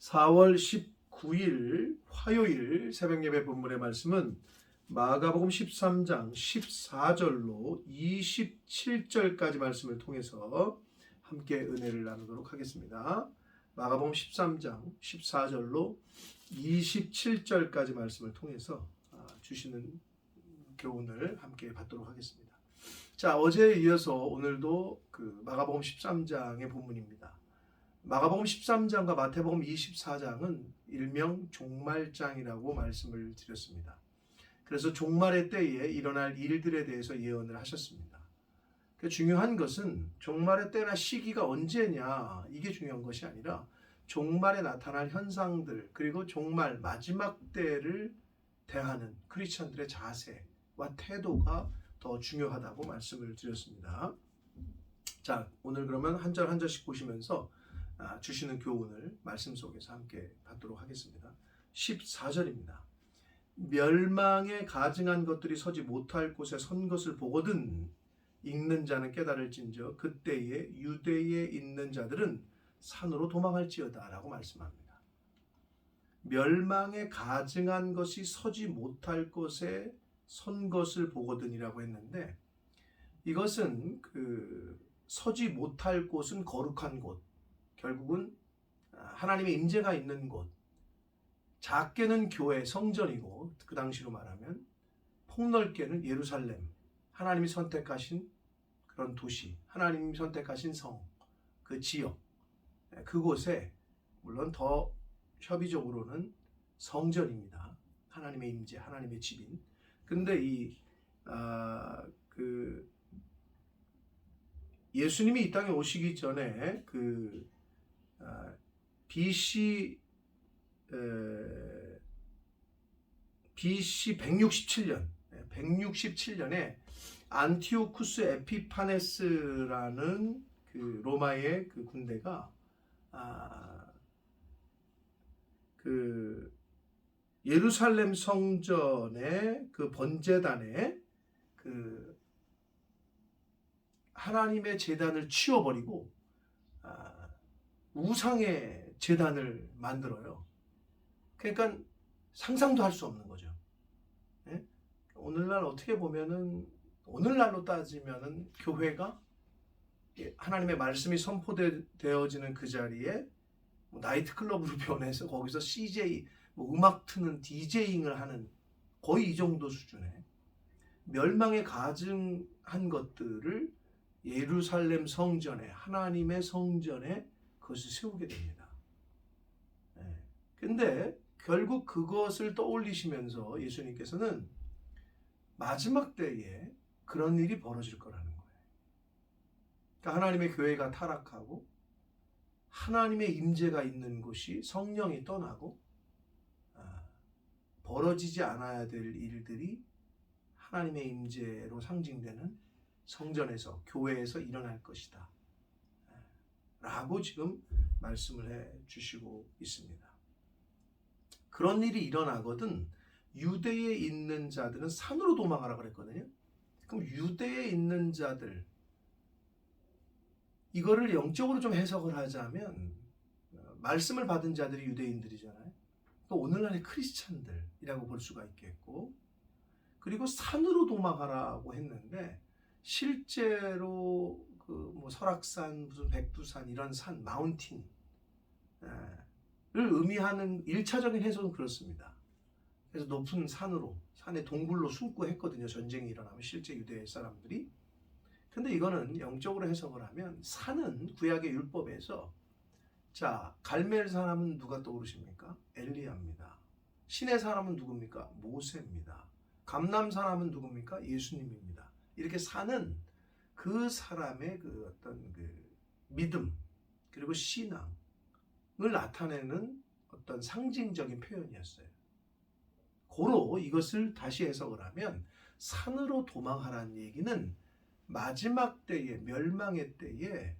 4월 19일 화요일 새벽 예배 본문의 말씀은 마가복음 13장 14절로 27절까지 말씀을 통해서 함께 은혜를 나누도록 하겠습니다. 마가복음 13장 14절로 27절까지 말씀을 통해서 아, 주시는 교훈을 함께 받도록 하겠습니다. 자, 어제에 이어서 오늘도 그 마가복음 13장의 본문입니다. 마가복음 13장과 마태복음 24장은 일명 종말장이라고 말씀을 드렸습니다. 그래서 종말의 때에 일어날 일들에 대해서 예언을 하셨습니다. 그 중요한 것은 종말의 때나 시기가 언제냐 이게 중요한 것이 아니라 종말에 나타날 현상들 그리고 종말 마지막 때를 대하는 크리스천들의 자세와 태도가 더 중요하다고 말씀을 드렸습니다. 자, 오늘 그러면 한 절 한 절씩 보시면서 아, 주시는 교훈을 말씀 속에서 함께 받도록 하겠습니다. 14절입니다. 멸망에 가증한 것들이 서지 못할 곳에 선 것을 보거든 읽는 자는 깨달을진저 그때에 유대에 있는 자들은 산으로 도망할지어다라고 말씀합니다. 멸망에 가증한 것이 서지 못할 곳에 선 것을 보거든이라고 했는데 이것은 그 서지 못할 곳은 거룩한 곳 결국은 하나님의 임재가 있는 곳. 작게는 교회 성전이고 그 당시로 말하면 폭넓게는 예루살렘. 하나님이 선택하신 그런 도시 하나님이 선택하신 성 그 지역. 그곳에 물론 더 협의적으로는 성전입니다. 하나님의 임재 하나님의 집인. 근데 이 아, 그 예수님이 이 땅에 오시기 전에 그 아, BC 에, BC 167년 167년에 안티오쿠스 에피파네스라는 그 로마의 그 군대가 아, 그 예루살렘 성전의 그 번제단에 그 하나님의 제단을 치워버리고 아, 우상의 제단을 만들어요. 그러니까 상상도 할 수 없는 거죠. 예? 오늘날 어떻게 보면은 오늘날로 따지면은 교회가 하나님의 말씀이 선포되어지는 그 자리에 뭐 나이트 클럽으로 변해서 거기서 CJ 뭐 음악 트는 디제잉을 하는 거의 이 정도 수준의 멸망에 가증한 것들을 예루살렘 성전에 하나님의 성전에 그것을 세우게 됩니다. 예. 근데 결국 그것을 떠올리시면서 예수님께서는 마지막 때에 그런 일이 벌어질 거라는 거예요. 그러니까 하나님의 교회가 타락하고 하나님의 임재가 있는 곳이 성령이 떠나고 아, 벌어지지 않아야 될 일들이 하나님의 임재로 상징되는 성전에서 교회에서 일어날 것이다. 라고 지금 말씀을 해 주시고 있습니다. 그런 일이 일어나거든 유대에 있는 자들은 산으로 도망하라 그랬거든요. 그럼 유대에 있는 자들 이거를 영적으로 좀 해석을 하자면 어, 말씀을 받은 자들이 유대인들이잖아요. 또 오늘날의 크리스찬들이라고 볼 수가 있겠고 그리고 산으로 도망하라고 했는데 실제로 그 뭐 설악산 무슨 백두산 이런 산 마운틴 를 의미하는 일차적인 해석은 그렇습니다. 그래서 높은 산으로 산에 동굴로 숨고 했거든요. 전쟁이 일어나면 실제 유대 사람들이. 근데 이거는 영적으로 해석을 하면 산은 구약의 율법에서 자 갈멜 사람은 누가 떠오르십니까? 엘리야입니다. 신의 사람은 누굽니까? 모세입니다. 감남 사람은 누굽니까? 예수님입니다. 이렇게 산은 그 사람의 그 어떤 그 믿음 그리고 신앙을 나타내는 어떤 상징적인 표현이었어요. 고로 이것을 다시 해석을 하면 산으로 도망하라는 얘기는 마지막 때에 멸망의 때에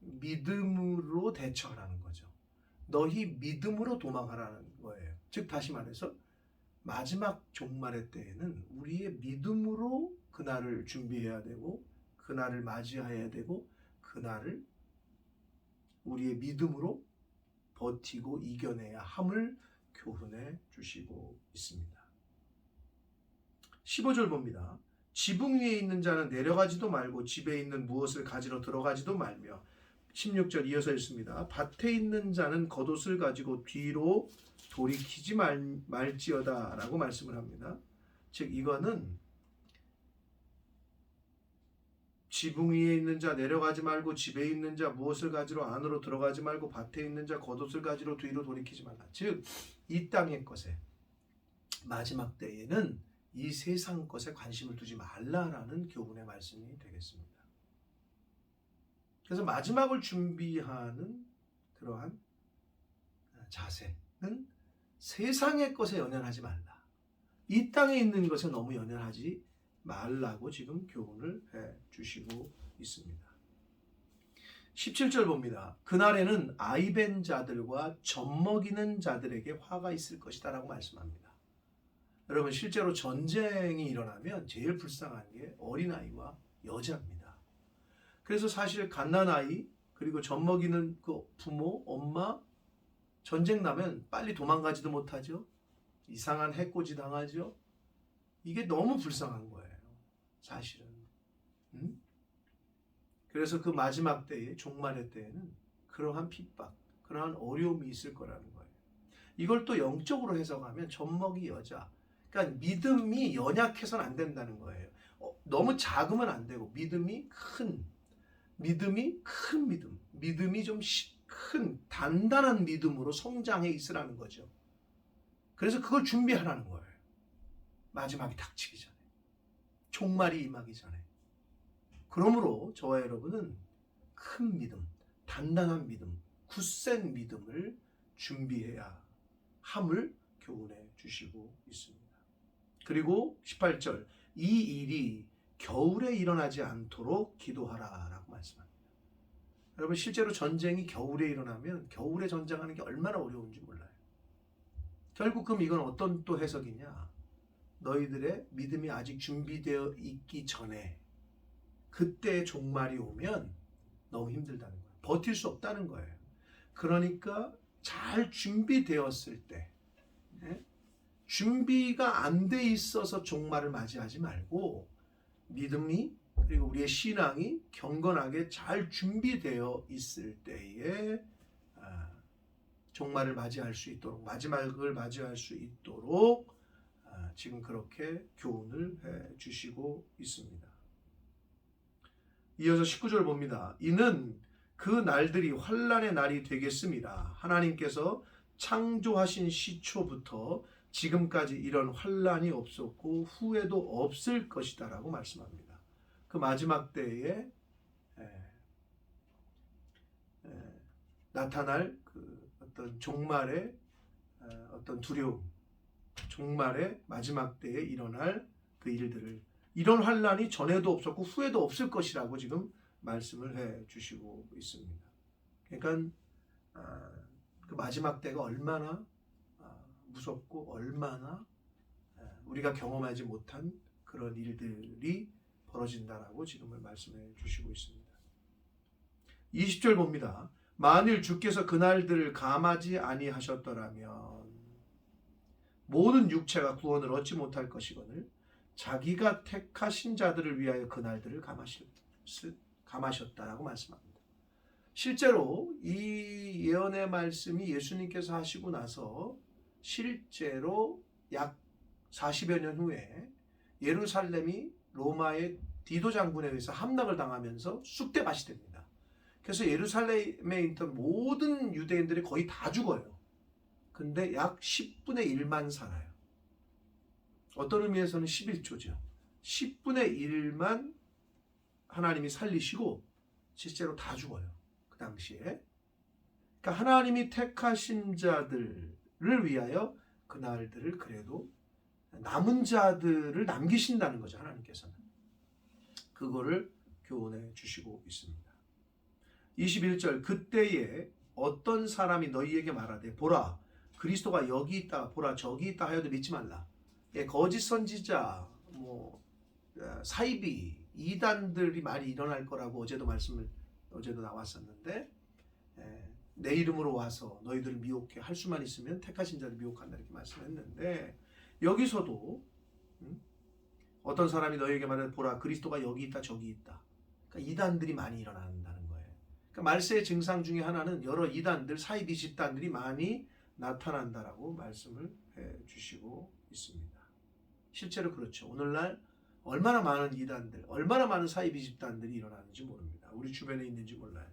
믿음으로 대처하라는 거죠. 너희 믿음으로 도망하라는 거예요. 즉 다시 말해서 마지막 종말의 때에는 우리의 믿음으로 그날을 준비해야 되고 그날을 맞이해야 되고 그날을 우리의 믿음으로 버티고 이겨내야 함을 교훈해 주시고 있습니다. 15절 봅니다. 지붕 위에 있는 자는 내려가지도 말고 집에 있는 무엇을 가지러 들어가지도 말며 16절 이어서 읽습니다. 밭에 있는 자는 겉옷을 가지고 뒤로 돌이키지 말, 말지어다 라고 말씀을 합니다. 즉 이거는 지붕 위에 있는 자 내려가지 말고 집에 있는 자 무엇을 가지러 안으로 들어가지 말고 밭에 있는 자 겉옷을 가지러 뒤로 돌이키지 말라. 즉 이 땅의 것에 마지막 때에는 이 세상 것에 관심을 두지 말라라는 교훈의 말씀이 되겠습니다. 그래서 마지막을 준비하는 그러한 자세는 세상의 것에 연연하지 말라. 이 땅에 있는 것에 너무 연연하지 말라고 지금 교훈을 해 주시고 있습니다. 17절 봅니다. 그날에는 아이벤 자들과 젖먹이는 자들에게 화가 있을 것이다 라고 말씀합니다. 여러분 실제로 전쟁이 일어나면 제일 불쌍한 게 어린아이와 여자입니다. 그래서 사실 갓난아이 그리고 젖먹이는 그 부모, 엄마 전쟁 나면 빨리 도망가지도 못하죠. 이상한 해코지 당하죠. 이게 너무 불쌍한 거예요. 사실은. 음? 그래서 그 마지막 때에 종말의 때에는 그러한 핍박, 그러한 어려움이 있을 거라는 거예요. 이걸 또 영적으로 해석하면 젖먹이 여자. 그러니까 믿음이 연약해서는 안 된다는 거예요. 어, 너무 작으면 안 되고 믿음이 큰 믿음이 큰 믿음, 믿음이 좀 큰 단단한 믿음으로 성장해 있으라는 거죠. 그래서 그걸 준비하라는 거예요. 마지막이 닥치기 전에. 종말이 임하기 전에. 그러므로 저와 여러분은 큰 믿음, 단단한 믿음, 굳센 믿음을 준비해야 함을 교훈해 주시고 있습니다. 그리고 18절 이 일이 겨울에 일어나지 않도록 기도하라 라고 말씀합니다. 여러분 실제로 전쟁이 겨울에 일어나면 겨울에 전쟁하는 게 얼마나 어려운지 몰라요. 결국 그럼 이건 어떤 또 해석이냐? 너희들의 믿음이 아직 준비되어 있기 전에 그때 종말이 오면 너무 힘들다는 거예요. 버틸 수 없다는 거예요. 그러니까 잘 준비되었을 때 예? 준비가 안 돼 있어서 종말을 맞이하지 말고 믿음이 그리고 우리의 신앙이 경건하게 잘 준비되어 있을 때에 아, 종말을 맞이할 수 있도록 마지막을 맞이할 수 있도록 아, 지금 그렇게 교훈을 해 주시고 있습니다. 이어서 19절 봅니다. 이는 그 날들이 환란의 날이 되겠습니다. 하나님께서 창조하신 시초부터 지금까지 이런 환란이 없었고 후에도 없을 것이다라고 말씀합니다. 그 마지막 때에 나타날 그 어떤 종말의 에, 어떤 두려움, 종말의 마지막 때에 일어날 그 일들을 이런 환란이 전에도 없었고 후에도 없을 것이라고 지금 말씀을 해 주시고 있습니다. 그러니까 아, 그 마지막 때가 얼마나 아, 무섭고 얼마나 아, 우리가 경험하지 못한 그런 일들이 벌어진다라고 지금을 말씀해 주시고 있습니다. 20절 봅니다. 만일 주께서 그날들을 감하지 아니하셨더라면 모든 육체가 구원을 얻지 못할 것이거늘 자기가 택하신 자들을 위하여 그날들을 감하셨다라고 말씀합니다. 실제로 이 예언의 말씀이 예수님께서 하시고 나서 실제로 약 40여 년 후에 예루살렘이 로마의 디도 장군에 의해서 함락을 당하면서 쑥대밭이 됩니다. 그래서 예루살렘에 있던 모든 유대인들이 거의 다 죽어요. 근데 약 10분의 1만 살아요. 어떤 의미에서는 11조죠. 10분의 1만 하나님이 살리시고 실제로 다 죽어요. 그 당시에. 그러니까 하나님이 택하신 자들을 위하여 그날들을 그래도 남은 자들을 남기신다는 거죠. 하나님께서는. 그거를 교훈해 주시고 있습니다. 21절 그때에 어떤 사람이 너희에게 말하되 보라 그리스도가 여기 있다 보라 저기 있다 하여도 믿지 말라. 예, 거짓 선지자 뭐 어, 사이비 이단들이 많이 일어날 거라고 어제도 말씀을 어제도 나왔었는데 예, 내 이름으로 와서 너희들을 미혹해 할 수만 있으면 택하신 자를 미혹한다 이렇게 말씀했는데 여기서도 음? 어떤 사람이 너희에게 말해 보라 그리스도가 여기 있다 저기 있다. 그러니까 이단들이 많이 일어난다는 거예요. 그러니까 말세의 증상 중에 하나는 여러 이단들 사이비 집단들이 많이 나타난다라고 말씀을 해 주시고 있습니다. 실제로 그렇죠. 오늘날 얼마나 많은 이단들, 얼마나 많은 사이비 집단들이 일어나는지 모릅니다. 우리 주변에 있는지 몰라요.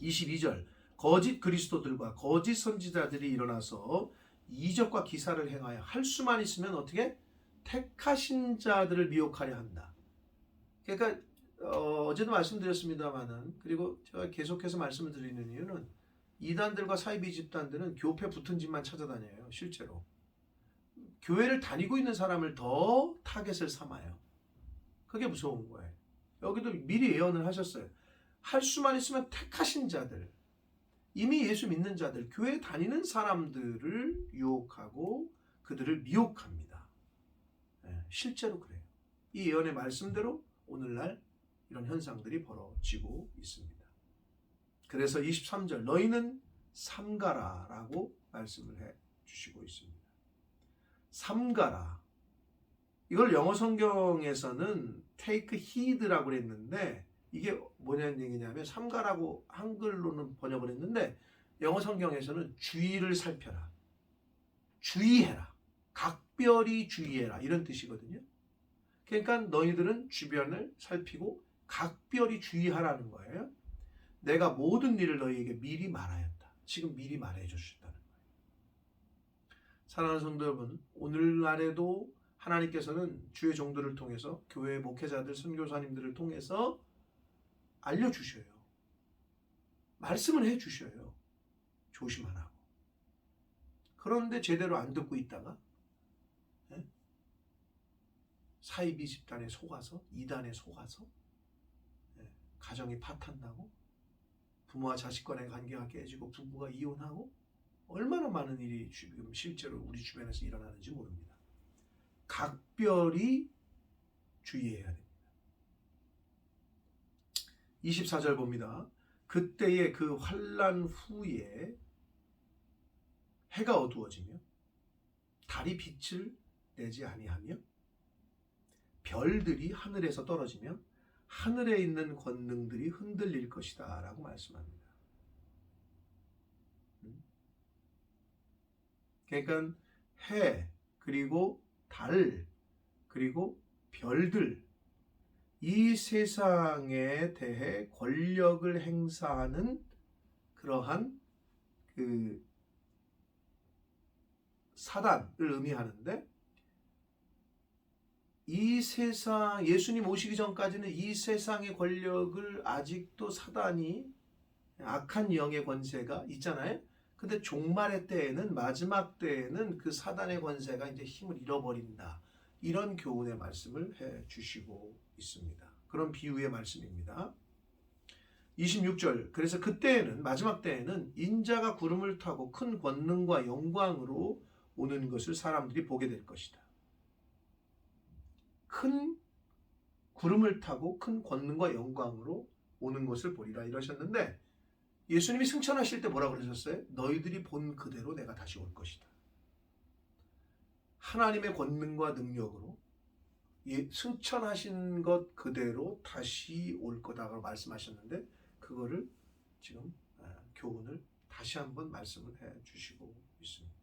22절 거짓 그리스도들과 거짓 선지자들이 일어나서 이적과 기사를 행하여 할 수만 있으면 어떻게 택하신 자들을 미혹하려 한다. 그러니까 어, 어제도 말씀드렸습니다만은 그리고 제가 계속해서 말씀을 드리는 이유는 이단들과 사이비 집단들은 교회 붙은 집만 찾아다녀요. 실제로 교회를 다니고 있는 사람을 더 타겟을 삼아요. 그게 무서운 거예요. 여기도 미리 예언을 하셨어요. 할 수만 있으면 택하신 자들, 이미 예수 믿는 자들, 교회 다니는 사람들을 유혹하고 그들을 미혹합니다. 예, 실제로 그래요. 이 예언의 말씀대로 오늘날 이런 현상들이 벌어지고 있습니다. 그래서 23절 너희는 삼가라라고 말씀을 해 주시고 있습니다. 삼가라. 이걸 영어 성경에서는 take heed라고 그랬는데 이게 뭐냐는 얘기냐면 삼가라고 한글로는 번역을 했는데 영어 성경에서는 주의를 살펴라. 주의해라. 각별히 주의해라. 이런 뜻이거든요. 그러니까 너희들은 주변을 살피고 각별히 주의하라는 거예요. 내가 모든 일을 너희에게 미리 말하였다. 지금 미리 말해 주셨다는 거예요. 사랑하는 성도 여러분, 오늘날에도 하나님께서는 주의 종들을 통해서 교회 목회자들, 선교사님들을 통해서 알려 주셔요. 말씀을 해 주셔요. 조심하라고. 그런데 제대로 안 듣고 있다가 예? 사이비 집단에 속아서 이단에 속아서 예, 가정이 파탄나고 부모와 자식 간의 관계가 깨지고 부부가 이혼하고 얼마나 많은 일이 지금 실제로 우리 주변에서 일어나는지 모릅니다. 각별히 주의해야 됩니다. 24절 봅니다. 그때의 그 환란 후에 해가 어두워지며 달이 빛을 내지 아니하며 별들이 하늘에서 떨어지며 하늘에 있는 권능들이 흔들릴 것이다 라고 말씀합니다. 음? 그러니까 해 그리고 달 그리고 별들 이 세상에 대해 권력을 행사하는 그러한 그 사단을 의미하는데 이 세상 예수님 오시기 전까지는 이 세상의 권력을 아직도 사단이 악한 영의 권세가 있잖아요. 근데 종말의 때에는 마지막 때에는 그 사단의 권세가 이제 힘을 잃어버린다. 이런 교훈의 말씀을 해 주시고 있습니다. 그런 비유의 말씀입니다. 26절. 그래서 그때에는 마지막 때에는 인자가 구름을 타고 큰 권능과 영광으로 오는 것을 사람들이 보게 될 것이다. 큰 구름을 타고 큰 권능과 영광으로 오는 것을 보리라 이러셨는데 예수님이 승천하실 때 뭐라고 그러셨어요? 너희들이 본 그대로 내가 다시 올 것이다. 하나님의 권능과 능력으로 예, 승천하신 것 그대로 다시 올 거다라고 말씀하셨는데 그거를 지금 아, 교훈을 다시 한번 말씀을 해 주시고 있습니다.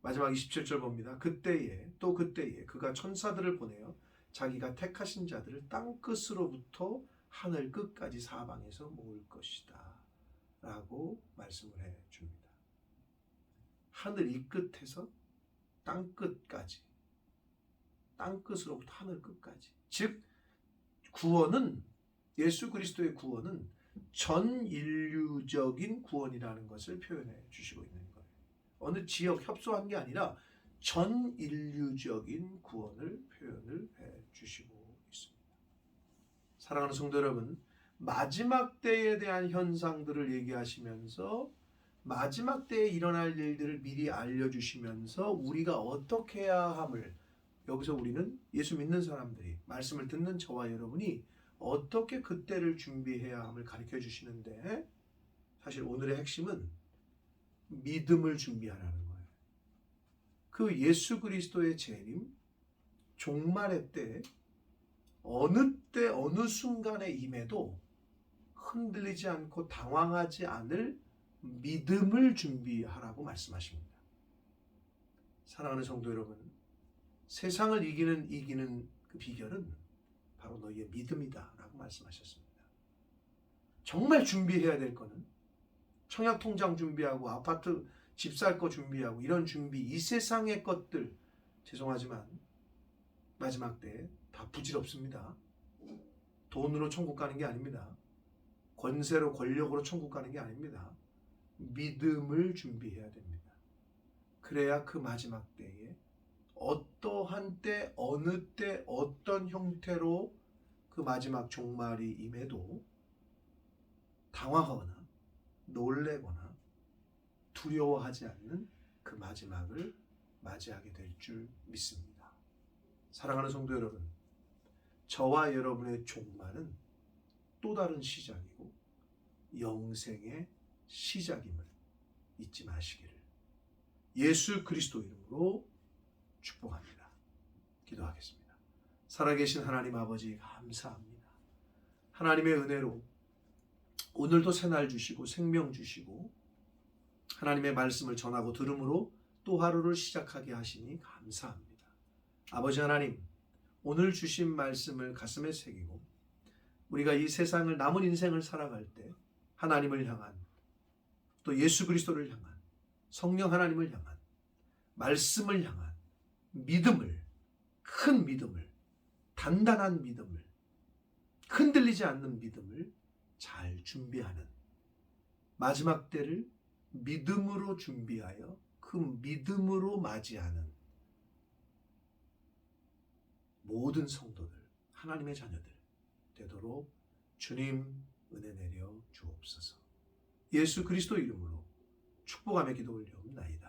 마지막 27절 봅니다. 그때에 또 그때에 그가 천사들을 보내어 자기가 택하신 자들을 땅 끝으로부터 하늘 끝까지 사방에서 모을 것이다. 라고 말씀을 해 줍니다. 하늘 이 끝에서 땅 끝까지 땅 끝으로부터 하늘 끝까지. 즉 구원은 예수 그리스도의 구원은 전 인류적인 구원이라는 것을 표현해 주시고 있는. 어느 지역 협소한 게 아니라 전 인류적인 구원을 표현을 해 주시고 있습니다. 사랑하는 성도 여러분, 마지막 때에 대한 현상들을 얘기하시면서 마지막 때에 일어날 일들을 미리 알려주시면서 우리가 어떻게 해야 함을 여기서 우리는 예수 믿는 사람들이 말씀을 듣는 저와 여러분이 어떻게 그때를 준비해야 함을 가르쳐 주시는데 사실 오늘의 핵심은 믿음을 준비하라는 거예요. 그 예수 그리스도의 재림 종말의 때 어느 때 어느 순간에 임해도 흔들리지 않고 당황하지 않을 믿음을 준비하라고 말씀하십니다. 사랑하는 성도 여러분, 세상을 이기는 이기는 그 비결은 바로 너희의 믿음이다라고 말씀하셨습니다. 정말 준비해야 될 거는 청약 통장 준비하고 아파트 집 살 거 준비하고 이런 준비 이 세상의 것들 죄송하지만 마지막 때 다 부질없습니다. 돈으로 천국 가는 게 아닙니다. 권세로 권력으로 천국 가는 게 아닙니다. 믿음을 준비해야 됩니다. 그래야 그 마지막 때에 어떠한 때, 어느 때, 어떤 형태로 그 마지막 종말이 임해도 당황하거나 놀래거나 두려워하지 않는 그 마지막을 맞이하게 될 줄 믿습니다. 사랑하는 성도 여러분, 저와 여러분의 종말은 또 다른 시작이고 영생의 시작임을 잊지 마시기를 예수 그리스도 이름으로 축복합니다. 기도하겠습니다. 살아계신 하나님 아버지 감사합니다. 하나님의 은혜로 오늘도 새날 주시고 생명 주시고 하나님의 말씀을 전하고 들음으로 또 하루를 시작하게 하시니 감사합니다. 아버지 하나님, 오늘 주신 말씀을 가슴에 새기고 우리가 이 세상을 남은 인생을 살아갈 때 하나님을 향한 또 예수 그리스도를 향한 성령 하나님을 향한 말씀을 향한 믿음을 큰 믿음을 단단한 믿음을 흔들리지 않는 믿음을 잘 준비하는 마지막 때를 믿음으로 준비하여 그 믿음으로 맞이하는 모든 성도들 하나님의 자녀들 되도록 주님 은혜 내려 주옵소서. 예수 그리스도 이름으로 축복하며 기도 올려옵나이다.